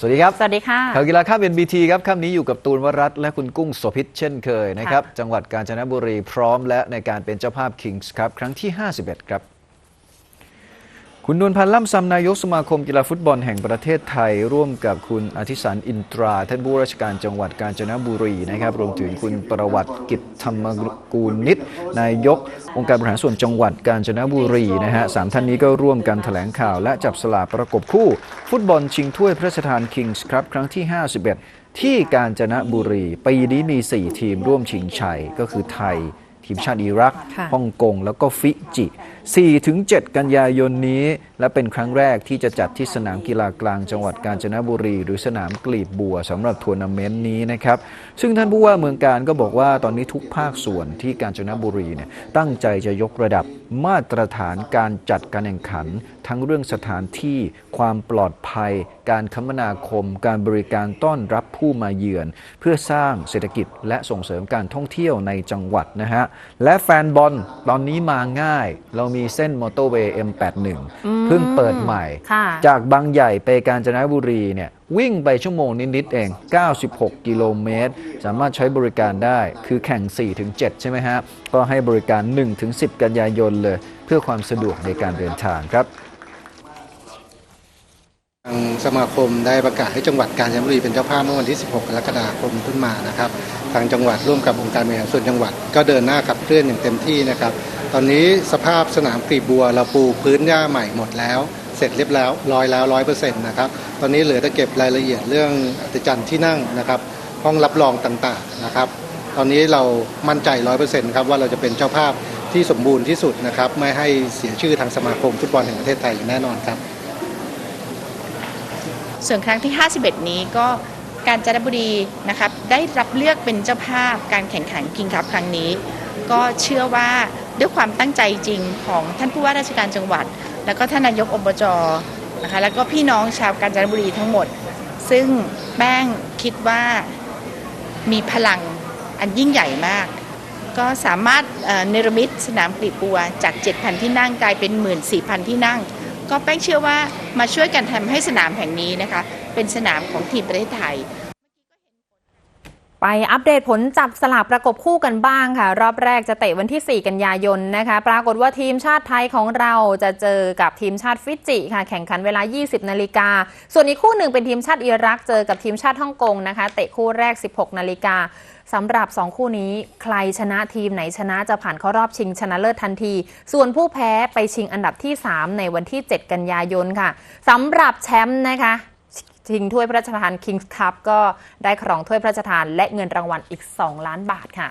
สวัสดีครับ สวัสดีค่ะ ข่าวกีฬาข้าม NBT ครับค่ำนี้อยู่กับตูนวรัตน์และคุณกุ้งโสภิตเช่นเคยนะครับ จังหวัดกาญจนบุรีพร้อมและในการเป็นเจ้าภาพ Kings ครับ ครั้งที่ 51 ครับ คุณนวลพันธ์ล่ำซำนายกสมาคมกีฬาฟุตบอลแห่งประเทศไทย ร่วมกับคุณอธิสันอินตรา ท่านผู้ราชการจังหวัดกาญจนบุรีนะครับรวมถึงคุณประวัติกิจธรรมกูลนิตนายก องค์การบริหารส่วนจังหวัดกาญจนบุรีนะฮะสามท่านนี้ก็ร่วมกันแถลงข่าวและจับสลากประกบคู่ ฟุตบอลชิงถ้วยพระราชทาน Kings ครับครั้งที่ 51 ที่กาญจนบุรีปีนี้มี 4 ทีมร่วมชิงชัยก็คือไทย ทีมชาติอิรักค่ะฮ่องกง แล้วก็ฟิจิ 4-7 กันยายนนี้ และเป็นครั้งแรกที่จะจัดที่สนามกีฬากลางจังหวัดกาญจนบุรี หรือสนามกลีบบัวสำหรับทัวร์นาเมนต์นี้นะครับ ซึ่งท่านผู้ว่าเมืองการก็บอกว่าตอนนี้ทุกภาคส่วนที่กาญจนบุรีเนี่ยตั้งใจจะยกระดับมาตรฐานการจัดการแข่งขัน ทั้งเรื่องสถานที่ความปลอดภัย การคมนาคม การบริการต้อนรับผู้มาเยือน เพื่อสร้างเศรษฐกิจและส่งเสริมการท่องเที่ยวในจังหวัดนะฮะและแฟนบอลตอนนี้มาง่าย เรามีเส้นมอเตอร์เวย์ M81 เพิ่งเปิดใหม่ค่ะจากบางใหญ่ไปกาญจนบุรีเนี่ยวิ่งไปชั่วโมงนิด ๆ เอง 96 กิโลเมตร สามารถใช้บริการได้ คือแข่ง 4-7 ใช่ไหมฮะ ก็ให้บริการ 1-10 กันยายนเลย เพื่อความสะดวกในการเดินทางครับ ทางสมาคมได้ประกาศให้จังหวัดกาญจนบุรีเป็นเจ้าภาพเมื่อวันที่ 16 กรกฎาคมขึ้นมานะครับ ทางจังหวัดร่วมกับองค์การบริหารส่วนจังหวัดก็เดินหน้าขับเคลื่อนอย่างเต็มที่นะครับ ตอนนี้สภาพสนามกรีบบัวเราปูพื้นหญ้าใหม่หมดแล้ว เสร็จเรียบแล้วร้อยแล้วร้อยเปอร์เซ็นต์นะครับ ตอนนี้เหลือแต่เก็บรายละเอียดเรื่องอัตจันทร์ที่นั่งนะครับ ห้องรับรองต่างๆนะครับ ตอนนี้เรามั่นใจร้อยเปอร์เซ็นต์ครับว่าเราจะเป็นเจ้าภาพที่สมบูรณ์ที่สุดนะครับ ไม่ให้เสียชื่อทางสมาคมฟุตบอลแห่งประเทศไทยอย่างแน่นอนครับ ส่วนครั้งที่ 51 นี้ก็การจนบุรีนะครับได้รับเลือกเป็นเจ้าภาพการแข่งขันคิงคัพครั้งนี้ ก็เชื่อว่าด้วยความตั้งใจจริงของท่านผู้ว่าราชการจังหวัด แล้วก็ท่านนายกอบจนะคะแล้วก็พี่น้องชาวกาญจนบุรีทั้งหมด ซึ่งแป้งคิดว่ามีพลังอันยิ่งใหญ่มาก ก็สามารถเอ่อเนรมิตสนามกลีบบัวจาก 7,000 ที่นั่งกลายเป็น 14,000 ที่นั่ง ก็แป้งเชื่อว่า มาช่วยกันทำให้สนามแห่งนี้นะคะ เป็นสนามของทีมประเทศไทย ไปอัปเดตผลจับสลากประกบคู่กันบ้างค่ะ รอบแรกจะเตะวันที่ 4 กันยายนนะคะ ปรากฏว่าทีมชาติไทยของเราจะเจอกับทีมชาติฟิจิค่ะ แข่งขันเวลา 20 นาฬิกา ส่วนอีกคู่หนึ่งเป็นทีมชาติอิรักเจอกับทีมชาติฮ่องกงนะคะ เตะคู่แรก 16 นาฬิกาสำหรับ 2 คู่นี้ใครชนะทีมไหนชนะจะผ่านเข้ารอบชิงชนะเลิศทันที ส่วนผู้แพ้ไปชิงอันดับที่ 3 ในวันที่ 7 กันยายนค่ะสำหรับแชมป์นะคะ ชิงถ้วยพระราชทาน Kings Cup ก็ได้ครองถ้วยพระราชทาน และเงินรางวัลอีก 2 ล้านบาทค่ะ